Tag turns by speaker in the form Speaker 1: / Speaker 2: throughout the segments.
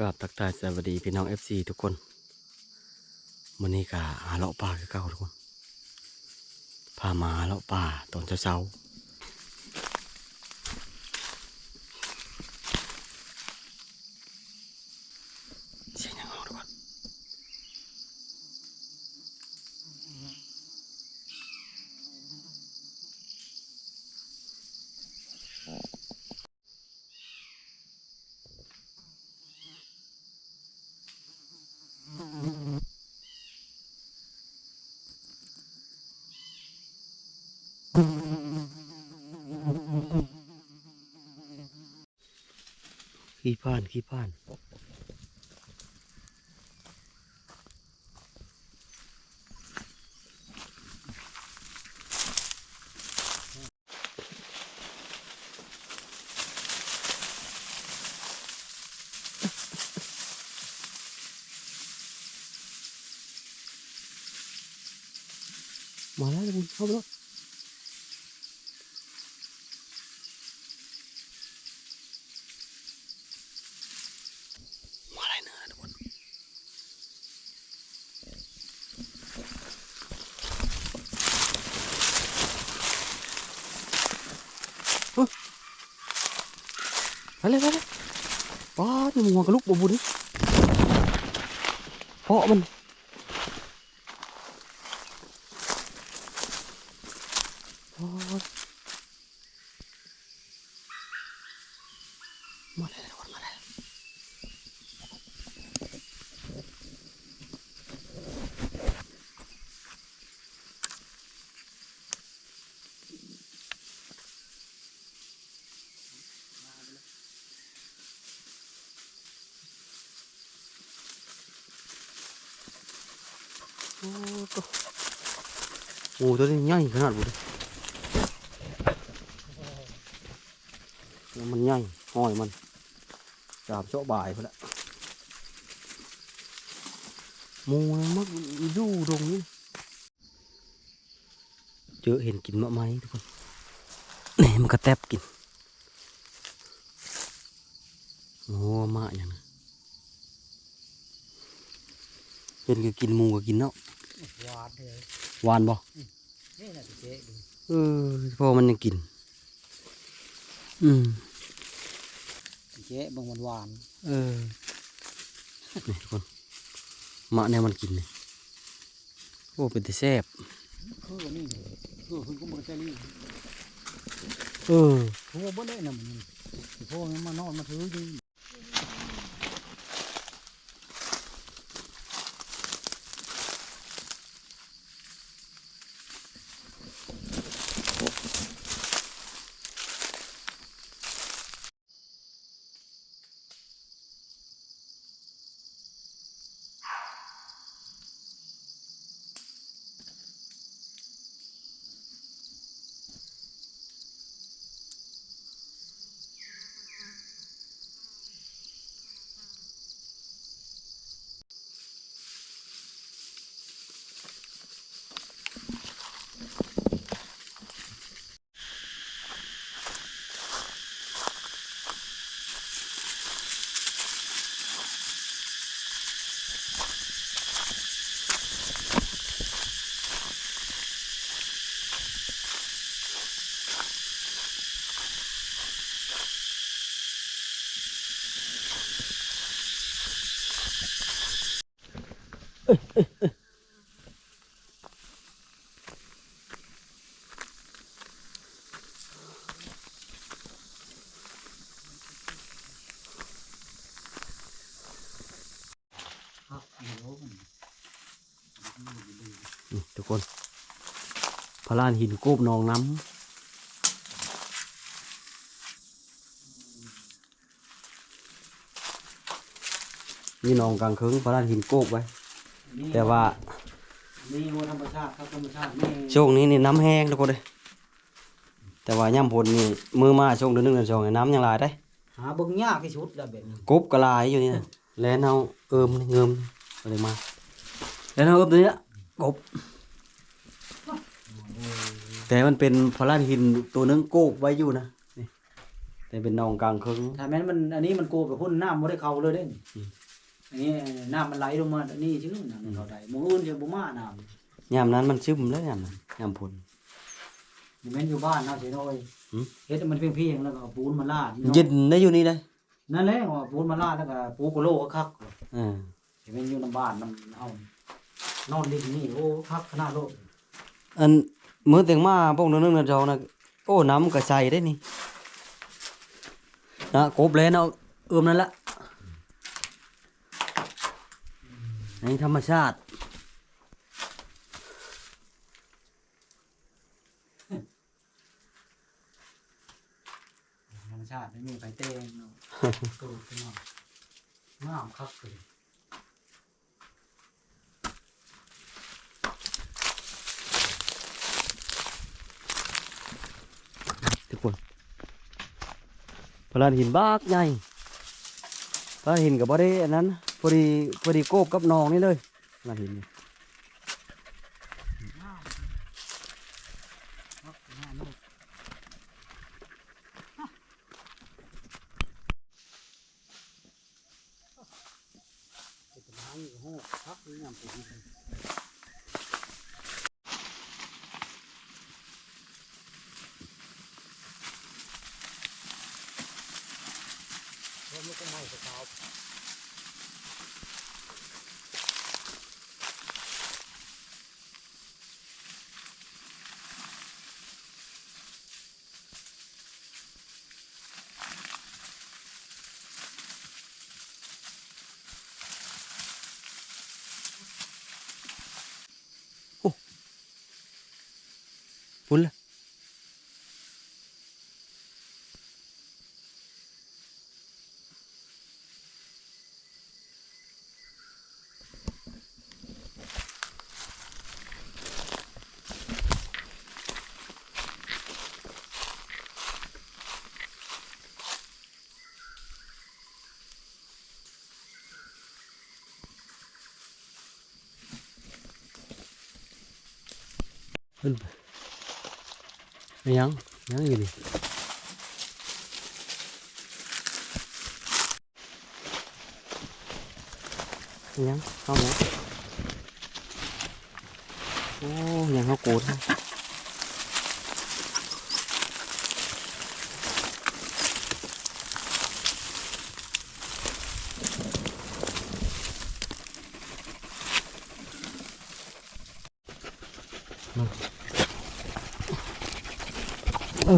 Speaker 1: กราบทักทายสวัสดีพี่น้อง FC ทุกคนวันนี้ก็หาเลาะป่าคือเก่าทุกคนพามาหาเลาะป่าตอนเช้าๆเสียงยังเอาทุกคน ขี้พ่านขี้พ่าน มาแล้วทุกคนเข้าไปแล้วมาอะไรเนื้อทุกคนเฮ้ย ไปเลยไปเลยป้าดนี่มัวกระลุกบบุญเพราะมัน โอ้ยมาแล้วทุกคนมาแล้ว โอ้ตัวโอ้ตัวนี้ใหญ่ขนาดบุญแล้วมันใหญ่ห้อยมันจับเจาะบ่ายพอละหมูมักอยู่ตรงนี้ เจอเห็นกินมะไม้ทุกคนนี่มันกระแทบกินโอ้มาอย่างนะเห็นก็กินมูก็กินเนาะา
Speaker 2: นเลย
Speaker 1: หวานบ่
Speaker 2: นี่น่ะสิเจ๊ดู
Speaker 1: เออพอมันยังกิน อืม
Speaker 2: สิเจ๊บางวันหวาน
Speaker 1: เออนี่ทุกคนมะเนี่ยมันกินนี่โอ้เป็นแต่แซ่บ
Speaker 2: คือว่านี่คือคือก็มันจะนี่
Speaker 1: เออ
Speaker 2: ทั่วบ่ได้น่ะมันสิพ่อมันมานอนมาถืออยู่ครับเดี๋ยวมัน
Speaker 1: นี่ทุก คนพระลานหินโกบนองน้ำนี่นองกลางเคิงพระลานหินโกบไว้ แต่ว่า
Speaker 2: นี่วัวธรรมชาติครับธรรมชาตินี่
Speaker 1: ช่วงนี้นี่น้ำแห้งทุกคนเลยแต่ว่าย่ำพลนี่มือมาช่วงเดือนหนึ่งเดือนสองนี่น้ำยังหลายได้
Speaker 2: หาเบิ่งยากที่สุดแล้วแบบนี้
Speaker 1: กบกระลายอยู่นี่นะแล้วเอาเอิมนี่เงิมก็เลยมาแล้วเอาเอิมตัวนี้ละกบ แต่มันเป็นพลานหินตัวนึงโกบไว้อยู่นะนี่แต่เป็นหนองกลางครึ่ง
Speaker 2: ถ้าแม้นมันอันนี้มันโกกับพุ่นน้ำบ่ได้เข้าเลยเด้
Speaker 1: อืม
Speaker 2: อันนี้น้ำมันไหลลงมาอันนี้ชื่อน้ำมันเข้าได้หมู่อื่นจะบ่มาน้ำ
Speaker 1: ยามนั้นมันซึมแล้วยามนั้นยามพุ่น
Speaker 2: นี่แม่นอยู่บ้านเนาะสิโน้อย
Speaker 1: หืม
Speaker 2: เฮ็ดให้มันเพียงๆแล้วก็เอาปูนมาลาด
Speaker 1: เย็นได้อยู่นี่ได้
Speaker 2: นั่นแหละว่าปูนมาลาดแล้วก็ปูกะโลก็คัก
Speaker 1: เออ
Speaker 2: สิแม่นอยู่นำบ้านนำเฮานอนดินนี่โอ้คักขนาดโลด
Speaker 1: อัน มื้อแต่งมาพวกนึงนึงเจ้านะโอ้น้ำก็ใส่ได้นี่นะกบเลยเนาะเอื้อมนั่นละในธรรมชาติ
Speaker 2: ธรรมชาติไม่มีไฟเต้งเนาะตูดขึ้นมางามคักเลย
Speaker 1: ทุกคนพลานหินบากใหญ่พลานหินกับบ่ได้อันนั้นพอดีพอดีโกบกับนองนี่เลยพลานหินนี่
Speaker 2: คักขนาดโลดเจ็ดล้านอยู่โหกคักเลยงามปูนแล้วมันก็ไม่สกาว
Speaker 1: พุ่นละ ขึ้นไปไม่ยังยังอยู่ดิยังเข้ามาโอ้ยังเขาโกรธ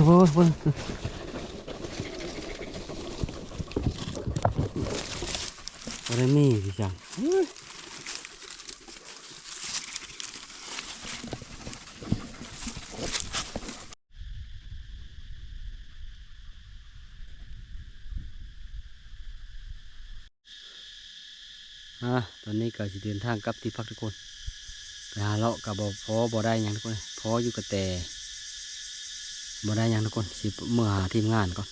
Speaker 1: เออโว้ยโว้ยบ่ได้มีพี่จังอะตอนนี้ก็จะเดินทางกลับที่พักทุกคนไปหาเลาะกับบ่พอบ่ได้ยังทุกคนพออยู่กับแต่ บ่ได้ยังทุกคนสิเมื่อหาทีมงานก่อน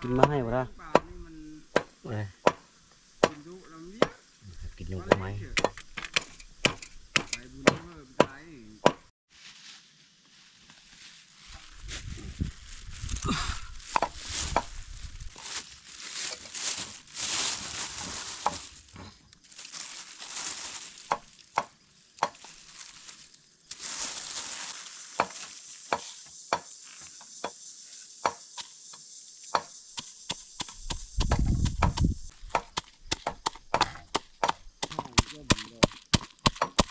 Speaker 1: กินมาให้บ่ได้
Speaker 3: ป่านี่มัน
Speaker 1: เอ้ย
Speaker 3: กินดุลำเลีย
Speaker 1: กินนกไม้
Speaker 3: ไปบุญเพิ่มใจ
Speaker 2: ข้าวย่อมเลย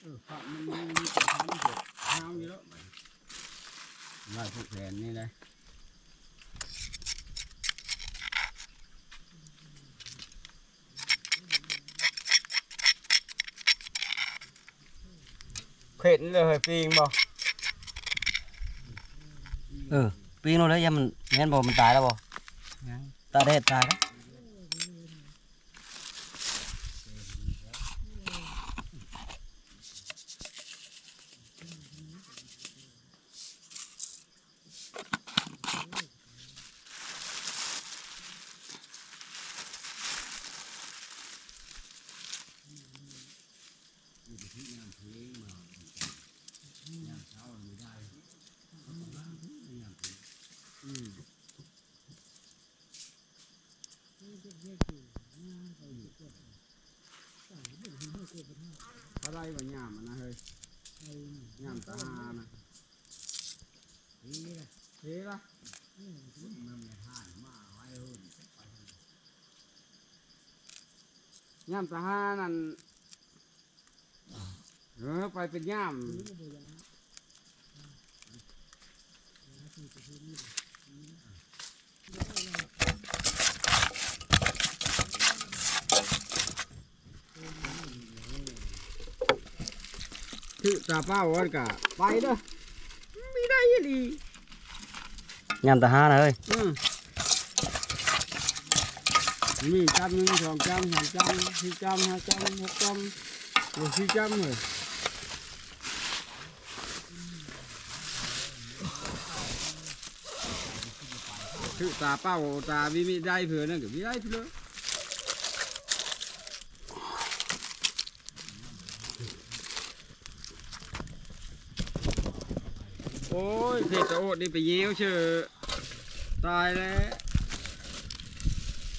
Speaker 3: เออผักมันมีมีแต่ทางเดียวทางอยู่แล้ว
Speaker 1: ไล่พวกแผนนี่เลย
Speaker 3: เข็นเลยปีงบ่
Speaker 1: เออปีนลงเลยยังมันแม่นบ่มันตายแล้วบ่ตาแดดตายแล้ว
Speaker 3: อะไรวะย่ามมันนะเฮ้ยย่ามตาหานะเฮ้ละย่ามตาหานั่นเออไปเป็นย่าม คือตาเป้าวันกะไปเด้อไม่ได้ยี่ดี
Speaker 1: ยามตาหานะเฮ้ย
Speaker 3: อืมมีจำหนึ่งสองจำสามจำสี่จำห้าจำหกจำหกสี่จำเลยคือตาเป้าตาวิมิได้เผื่อนั่นก็วิได้เผื่อ โอ้ยเศษตะโอดนี่ไปเยี่ยวเชื่อตายแล้ว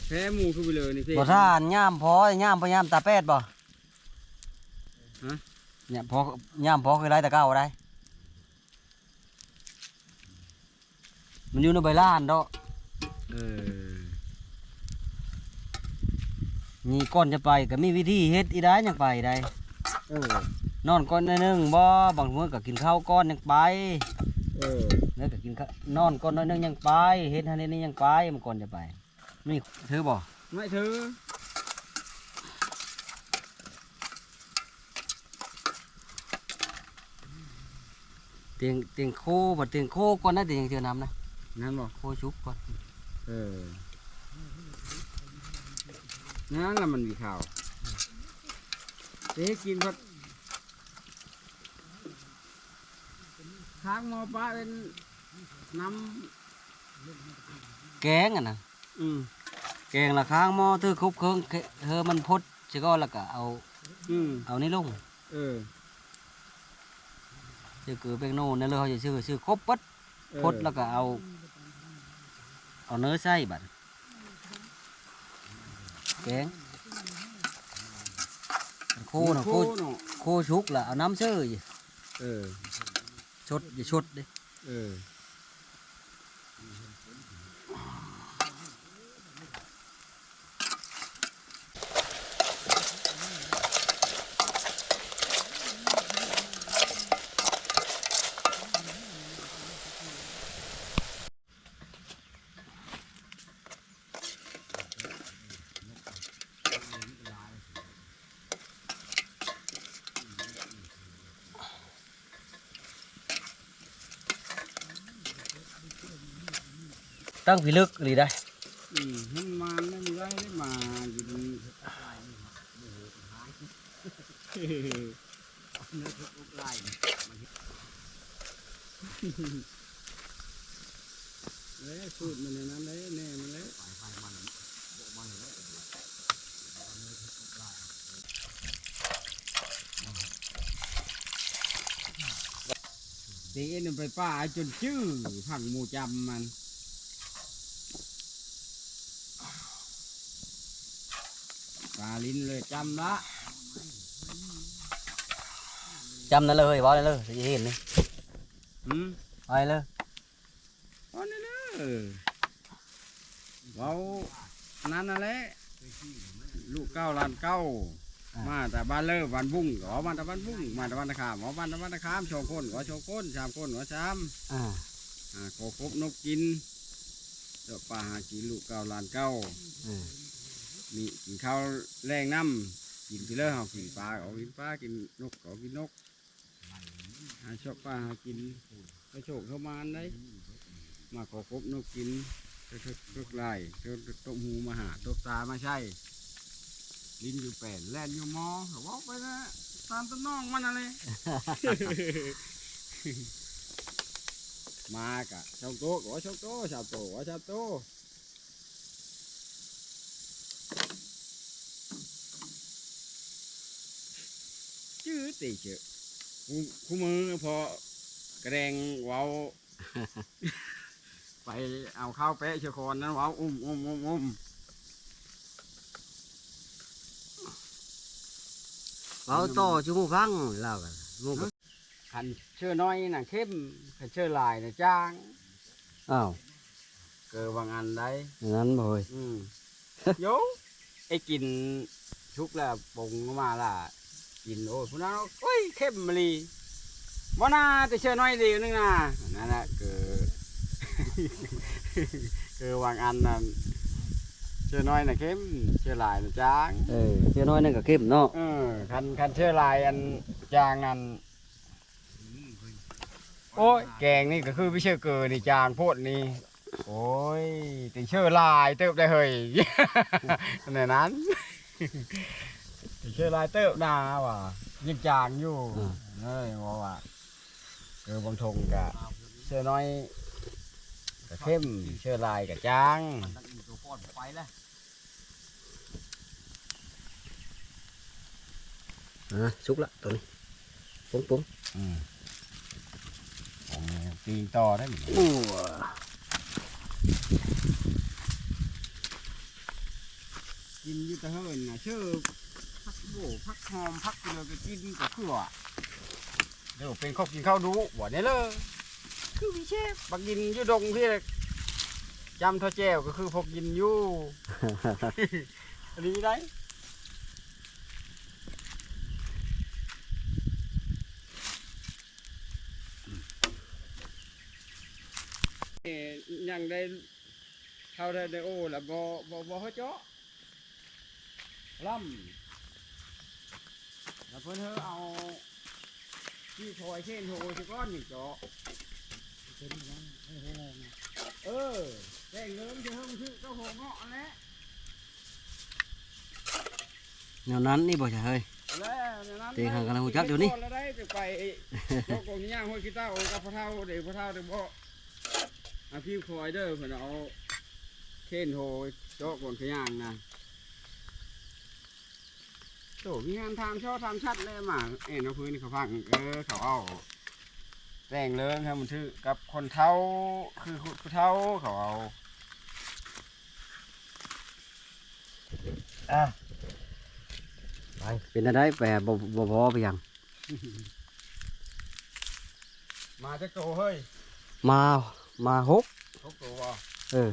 Speaker 3: แพ้หมูคือไปเลยนี่พี่
Speaker 1: บ่ท่านย่ามพอย่ามพอย่ามตาแปดบ่
Speaker 3: ฮะ
Speaker 1: เนี่ยพอย่ามพอคือไรตะเก้าได้มันอยู่ในใบล้านเนาะ
Speaker 3: เออ
Speaker 1: มีก้อนจะไปก็มีวิธีเฮ็ดอีได้ยังไปได้
Speaker 3: เออน
Speaker 1: อนก้อนหนอยหนึงบ่บางมื้อก็กินข้าวก้อนยังไป
Speaker 3: เออ
Speaker 1: แล้วก็กินข้าวนอนก้อนหนอยนึงยังไปเฮ็ดหันเฮ็ดนี่ยังไปมันก่อนจะไปนี่ถือบ่
Speaker 3: ไม่ถือ
Speaker 1: เตียงเตียงโคบ่เตียงโคก่อนนะเตียงเจอน้ำนะ
Speaker 3: งั้นบอก
Speaker 1: โคชุบก่อน
Speaker 3: เอองั้นละมันมีข่าวเด็กกินพัด ค้างหมอปลาเป็นน้
Speaker 1: แกงอะนะำ
Speaker 3: อืม
Speaker 1: แกงละค้างหม้อถือครบเครื่องเธอมันพดสิก็แล้วก็เอา
Speaker 3: อืม
Speaker 1: เอานี่ลง
Speaker 3: เออ
Speaker 1: ชื่อคือเป็นโน่นนั่นเลยเขาจะชื่อชื่อครบปัด
Speaker 3: เออ
Speaker 1: พดแล้วก็เอา เอาเนื้อใส่บัดแกงโคนะโค
Speaker 3: เนาะ
Speaker 1: โคชุกละเอาน้ำเชื่ออยู่
Speaker 3: เออ
Speaker 1: ชดอย่าชดเด้
Speaker 3: เออ
Speaker 1: ตั้งพิลึกหรือได้
Speaker 3: อืมให้มันไม่มีได้ได้มาอยู่ดีเลยสูตรมันในนั้นเลยแน่มันเลยตีเอ็นไปป้าจนชื่อผังหมูจำมัน ลาลิ้นเลยจำละ
Speaker 1: จำนั่นเลยบอกนั่นเลยจะเห็นนี่
Speaker 3: อืม
Speaker 1: ไปเลย
Speaker 3: อ๋อนี่นะเออเว้านั่นน่ะแหละลูกเก้าล้านเก้า
Speaker 1: อ่าม
Speaker 3: มาแต่บ้านเลิศบ้านบุ้งก็มาแต่บ้านบุ้งมาแต่บ้านตะขามอ๋อบ้านแต่บ้านตะขามโชว์คนก็โชว์คนชามคนก็ชาม
Speaker 1: อ่า
Speaker 3: อ่าโคครบนกกินเดอกปลาหากินลูกเก่าหลานเก่า
Speaker 1: อ่า
Speaker 3: มีกินข้าวแรงน้ำกินไปเลยเฮากินปลาเอากินปลากินนกเอากินนกหาชอบปลาหากินก็โชคเข้ามานได้มาขอคบนกกินก็ทึกไล่ก็ตกหูมาหาตกตามาใช่ลิ้นอยู่แปดแล่นอยู่มอเขาบอกไปนะตามต้นน้องมันอะไรมากะชาวโตก็ว่าชาวโตชาวโตว่าชาวโต ชื่อติเจอคู่คู่มือพอกระแดงเว้า ไปเอาข้าวเป๊ะเชียวคอนนั้นเว้าอุ้มอุ้มอุ้มอุ้ม
Speaker 1: เว้าต่อชูหมูฟังเล่ากันหมูก็
Speaker 3: ขันเชื่อน้อยน่ะเข้มขันเชื่อลายน่ะจ้าง
Speaker 1: อ้าว
Speaker 3: เกิดบางอันได้
Speaker 1: อย่างนั้นบ่เฮ้ย
Speaker 3: อืมโยไอ้กินชุกแล้วปรุงมาล่ะ กินโอ้ยพุ่นนั้นโอ้ยเข้มมะลีบ่น่าแต่เชื่อน้อยเดียวนึงนะนั่นแหละเกิดเกิดบางอันน่ะเชื่อน้อยน่ะเข้มเชื่อลายน่ะจ้าง
Speaker 1: เออเจ้าน้อยนั่นก็เข้มเนาะ
Speaker 3: เออคันคันเชื่อลายอันจางอันโอ้ยแกงนี่ก็คือไม่เชื่อเกินนี่จางโพดนี่โอ้ยแต่เชื่อลายเติบได้เฮ้ยในนั้นแต่ เชื่อลายเติบหนาว่ะยังจางอยู่เอ้ยว่าว่าเออบางทงกะเชื่อน้อยกะเข้มเชื่อลายกะจาง
Speaker 2: ตัวป้อนไปแล้ว
Speaker 1: อะสุกละตัวนี้ปุ้งปุ้ง
Speaker 3: อืมผมปีนต่อได้ไหม
Speaker 1: โอ้
Speaker 3: กินอยูแตะเฮินนะชื่อพัก โบพักหอมพักเกลือก็กินก็คือว่าเดี๋ยวเป็นข้าวกินข้าวดูบ่เนี่ยเลยคือวิเชฟบักกินอยูดงพี่เลยจำทอแจวก็คือพกกินอยู่ อันนี้ได้เอ่อยังได้เท่าได้ได้โอ้แล้วบ่บ่บ่เขาเจาะล่ำ แล้วเพิ่นเฮอเอาที่ถอยเช่นโหสิก้อนนี่เจาะเออแป้งเงินจะเฮอมันคือเจ้าโหเงาะนั่นแหละ
Speaker 1: แนวนั้นนี่บ่ใช่เฮ้ย
Speaker 3: แล้วในนั้น
Speaker 1: ตีข้างกำลังหูจักเดี๋ยวนี้
Speaker 3: แล้วได้จะไปโตกงย่างห้วยขี้เต้ากับพระเท่าเดี๋ยวพระเท่าเดี๋ยวบ่อาพี่คอยเด้อเพิ่นเอาเช่นโหโจ๊กบนขย่างนะ โตมีงานทำช่อทำชัดเลยมาเอ็นเอาพื้นนี่เขาพังเออเขาเอาแต่งเลิงครับมันชื่อกับคนเท่าคือคนเท่าเขาเอา
Speaker 1: ไปเป็นอะไรไปหาบ่บ่พอไปยัง
Speaker 3: มาจะโตเฮ้ย
Speaker 1: มามาหก
Speaker 3: เขาโตบ่
Speaker 1: เออ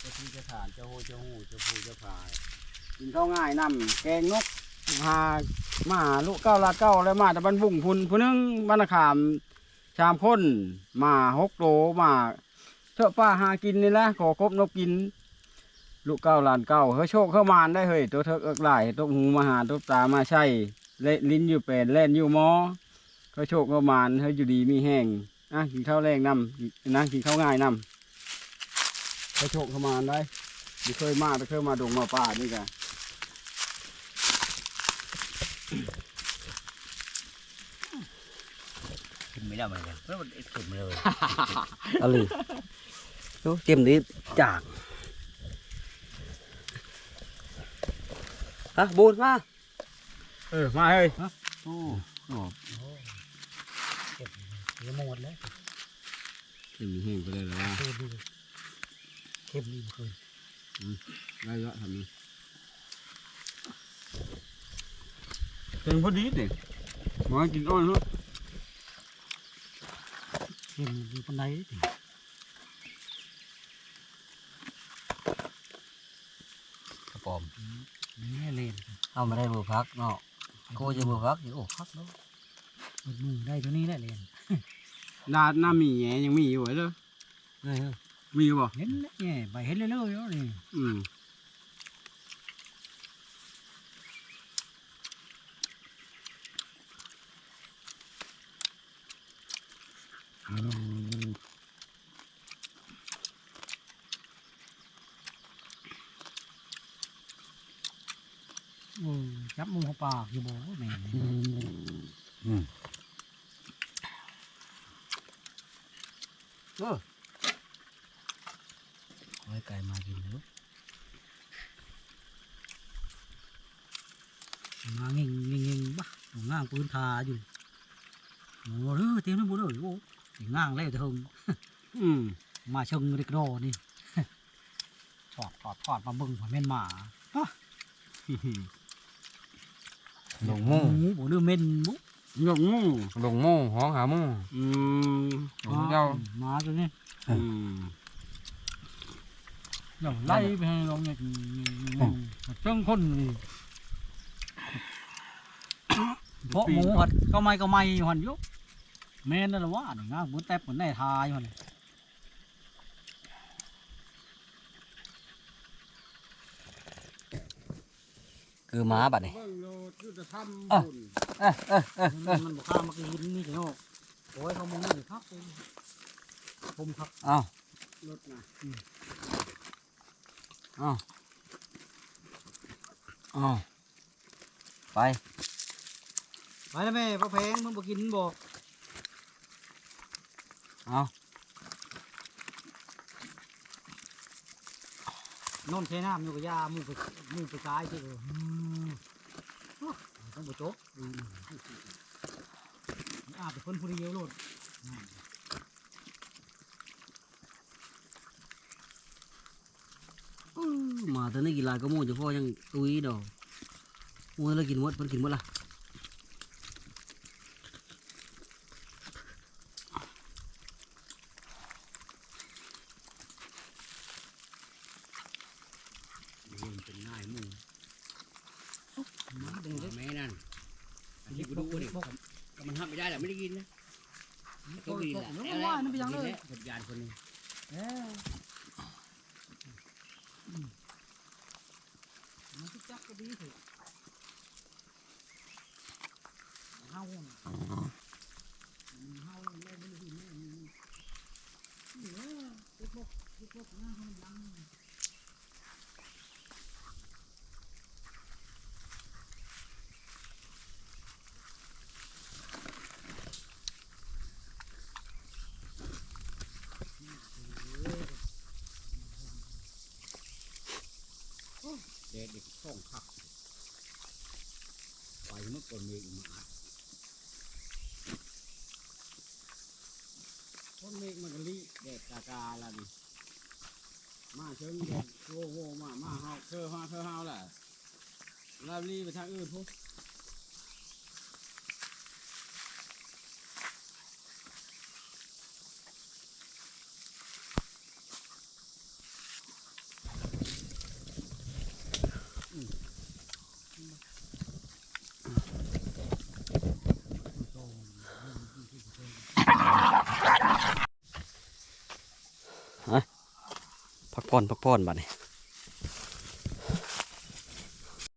Speaker 3: เจะ ที่จะฐานเจะโหเจะหูเจะพูเจะพายกินข้าวง่ายน้ำแกงนกหามาหาลูกเก้าลาเก้าแล้วมาแต่บันบุ่งพุ่นผู้หนึงบ้านนาขามชามพ้นมาหกโตมาเชาะป้าหากินนี่แหละขอครบนกกิน ลูกเก้าหลานเก้าเฮ้ยโชคเข้ามานได้เฮ้ยตัวเธอเอิกหลายตัวหูมาหาตัวตามาใช่เละลิ้นอยู่เป็นแล่นอยู่หมอเฮ้ยโชคเข้ามานเฮ้ยอยู่ดีมีแห้งอะกินข้าวแรงน้ำนะกินข้าวง่ายน้ำ ไปโชคเข้ามาได้ไม่เคยมาแต่เคยมาดงมาป่านี่กัน
Speaker 2: กินไม่ได้เหมือนกันเพราะมันเค็มเลย
Speaker 1: อะไรโอ้เต็มนี้จางอะบูนมา
Speaker 3: เออ มาเฮ้ย
Speaker 1: โอ้โห
Speaker 2: เค็มหมดเลย
Speaker 3: เห็นแห้งไปเลยเหรอวะ
Speaker 2: เค็มดีเค็มดีเกิน
Speaker 3: ได้เยอะทำนี่เต็มพอดีเนี่ยมากินอ้อยเนาะ
Speaker 2: เค็มดีปานใดดิ
Speaker 1: พปลอม
Speaker 2: นี่เล่น
Speaker 1: เอามาได้เบอร์พักเนาะโคจะเบอร์พักอยู่โอ้พักเนาะ
Speaker 2: เปิดมือได้ตัวนี้แหละเล่น
Speaker 3: ดาดหน้ามีแหงยังมีอยู่เหรอ
Speaker 1: เฮ้ย
Speaker 3: มีอยู่บ่
Speaker 2: เห็นแล้วเนี่ยใบเห็นเลยเลยๆนี่
Speaker 3: อืม
Speaker 2: โอ้จับมือเขาปากอยู่บ่แม่น
Speaker 1: อืมอืมเออไว้ไก่มากินเนาะ
Speaker 2: มาเง่งเง่งเง่งบ้าง่าง ปืนคาอยู่โอ้เด้อเต็มเลยบ่เด้อโอ้สิง่างแล้วจะหึง
Speaker 3: อืม
Speaker 2: มาเชิงเด็กโดนี่ถอดถอดถอดมาเบิ่งว่าแม่นหมา
Speaker 1: ลงหมู
Speaker 2: หมูบ่ลืมเม่นหมู
Speaker 3: ยกงู
Speaker 1: ลงหมูห้องหาหมู
Speaker 3: อืม
Speaker 1: ลงเจ้า
Speaker 2: หมาตัวนี้
Speaker 3: อืม
Speaker 2: อย่างไล่ไปให้ลงเนี่ยเชิงคนนี่ เพราะหมูหัดก็ไม่ก็ไม่อยู่หันอยุแม่นนั่นแหละว่านี่ง่างเหมือนแต่เหมือนในทายหัน
Speaker 1: คือหมาบัดนี่
Speaker 3: เบิ่งโลดยุทธธรรม
Speaker 1: อะ
Speaker 3: บุญ
Speaker 1: เอ้ยเอ้ยเอ้ย
Speaker 2: มันมันบอกข้ามมากินนี่เนาะโอ้ยเขามึงนี่ครับผมครับ
Speaker 1: เอา
Speaker 3: รถนะ
Speaker 1: เอาเอาไป
Speaker 2: ไปแล้วแม่พ่อแพงมึงบ่กินบ่
Speaker 1: เอา
Speaker 2: นอนใช้น้ำอยู่กับยามูไปมูไปกายที่เอออืมโอ้ต้องบ่จบอืมอาบแต่คนผู้เดียวโลด
Speaker 1: อื้อหมาตัวนี้กินหลายก็หมูจะพ่อยังตุยดอกหมูแล้วกินหมดเพิ่นกินหมดละ เป็นง่ายหมู
Speaker 2: มาดึง
Speaker 1: แม่นั่นอันนี้กูดูนี่ก็มันห้ามไม่ได้แหละไม่ได้ยินนะ
Speaker 2: โอ้ยตกเนื้อว่านั่นไปยังเลย
Speaker 1: สัญญาณคนนี้
Speaker 2: เออมันสิจักก็ดีเถอะเฮาน่ะเฮาแม่บ่ได้ยินแม่นี่นี่เออเด็กบอกเด็กบอกหน้ามันยัง
Speaker 3: ช่องคักไปเมื่อก่อนมีอีกมาคนเมฆมันก็ลิเด็ดกากาละนี่มาเชิงเด็ดโวโวมามาเฮาเธอเฮาเธอเฮาแหละลาบลีไปทางอื่นพุ
Speaker 1: พักผ่ อนพักผ่อนบัดนี้